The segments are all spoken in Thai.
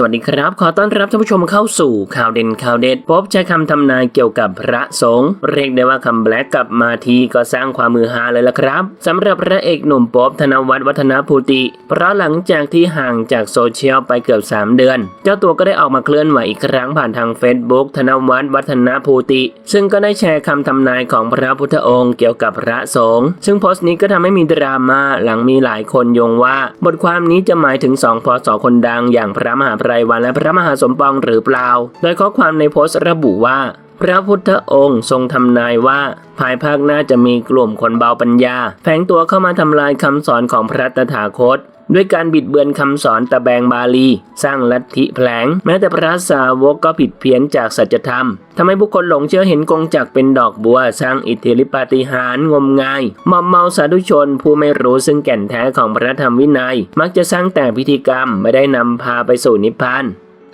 สวัสดีครับ ขอต้อนรับท่านผู้ชมเข้าสู่ข่าวเด่นข่าวเด็ด พบใช้คำทำนายเกี่ยวกับพระสงฆ์เรียกได้ว่าคำแบล็กกลับมาทีก็สร้างความมือฮาเลยละครับสำหรับพระเอกหนุ่มป๊อบธนวัฒน์วัฒนภูติ เพราะหลังจากที่ห่างจากโซเชียลไปเกือบ 3 เดือน เจ้าตัวก็ได้ออกมาเคลื่อนไหวอีกครั้งผ่านทาง Facebook ธนวัฒน์วัฒนภูติ ซึ่งก็ได้แชร์คำทำนายของพระพุทธองค์เกี่ยวกับพระสงฆ์ซึ่งโพสต์นี้ก็ทำให้มีดราม่าหลังมีหลายคนโยงว่า บทความนี้จะหมายถึงสองพศคนดังอย่างพระมหาพรวันและพระมหาสมปองหรือเปล่า โดยข้อความในโพสต์ระบุว่า พระพุทธองค์ทรงทำนายว่า ภายภาคหน้าจะมีกลุ่มคนเบาปัญญา แฝงตัวเข้ามาทำลายคำสอนของพระตถาคตด้วยการบิดเบือนคำสอนตะแบงบาลี สร้างลัทธิแผลง แม้แต่พระสาวกก็ผิดเพี้ยนจากสัจธรรมทำให้ผู้คนหลงเชื่อเห็นกงจักเป็นดอกบัว สร้างอิทธิฤทธิปาฏิหาริย์งมงายมอมเมาสาธุชน ผู้ไม่รู้ซึ่งแก่นแท้ของพระธรรมวินัย มักจะสร้างแต่พิธีกรรมไม่ได้นำพาไปสู่นิพพาน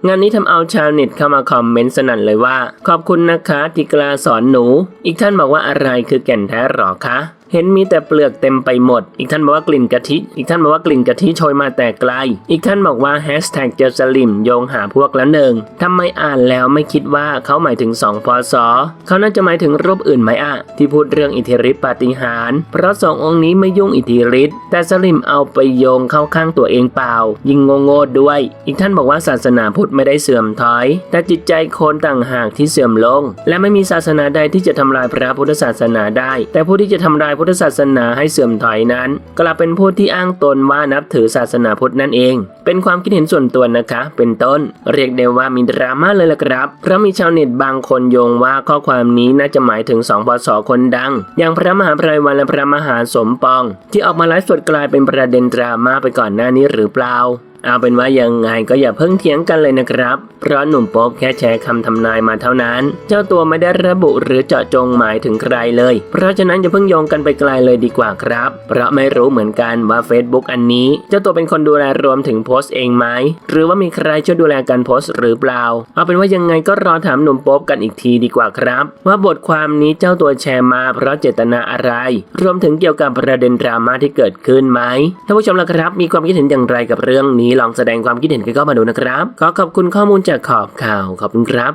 งานนี้ทำเอาชาวเน็ตเข้ามาคอมเมนต์สนั่นเลยว่า ขอบคุณนะคะที่กล้าสอนหนู อีกท่านบอกว่าอะไรคือแก่นแท้หรอคะ เห็นมีแต่เปลือกเต็มไปหมด อีกท่านบอกว่ากลิ่นกะทิ อีกท่านบอกว่ากลิ่นกะทิโชยมาแต่ไกล อีกท่านบอกว่าแฮชแท็กเจอสลิมโยงหาพวกละหนึ่งทำไมอ่านแล้วไม่คิดว่าเขาหมายถึงสองพศเขาน่าจะหมายถึงรูปอื่นไหมอะที่พูดเรื่องอิทธิฤทธิปาฏิหาริย์เพราะสององค์นี้ไม่ยุ่งอิทธิฤทธิ์แต่สลิมเอาไปโยงเข้าข้างตัวเองเปล่า ยิงโง่ๆด้วย อีกท่านบอกว่าศาสนาพุทธไม่ได้เสื่อมถอย แต่จิตใจคนต่างหากที่เสื่อมลง และไม่มีศาสนาใดที่จะทำลายพระพุทธศาสนาได้ แต่ผู้ที่จะทำลายพุทธศาสนาให้เสื่อมถอยนั้น กลับเป็นผู้ที่อ้างตนว่านับถือศาสนาพุทธนั่นเอง เป็นความคิดเห็นส่วนตัวนะคะ เป็นต้น เรียกได้ว่ามีดราม่าเลยละครับ เพราะมีชาวเน็ตบางคนโยงว่าข้อความนี้น่าจะหมายถึงสองพศคนดัง อย่างพระมหาไพรวันและพระมหาสมปอง ที่ออกมาไลฟ์สดกลายเป็นประเด็นดราม่าไปก่อนหน้านี้หรือเปล่า เอาเป็นว่ายังไงก็อย่าเพิ่งเถียงกันเลยนะครับ เพราะหนุ่มโป๊บแค่แชร์คำทำนายมาเท่านั้น เจ้าตัวไม่ได้ระบุหรือเจาะจงหมายถึงใครเลย เพราะฉะนั้นอย่าเพิ่งโยงกันไปไกลเลยดีกว่าครับ เพราะไม่รู้เหมือนกันว่า Facebook อันนี้ เจ้าตัวเป็นคนดูแลรวมถึงโพสต์เองไหมหรือว่ามีใครช่วยดูแลการโพสต์หรือเปล่า เอาเป็นว่ายังไงก็รอถามหนุ่มโป๊บกันอีกทีดีกว่าครับ ว่าบทความนี้เจ้าตัวแชร์มา เพราะเจตนาอะไร รวมถึงเกี่ยวกับประเด็นดราม่าที่เกิดขึ้นไหมท่านผู้ชมล่ะครับ มีความคิดเห็นอย่างไรกับเรื่องนี้ลองแสดงความคิดเห็นกันเข้ามาดูนะครับ ขอขอบคุณข้อมูลจากขอบข่าว ขอบคุณครับ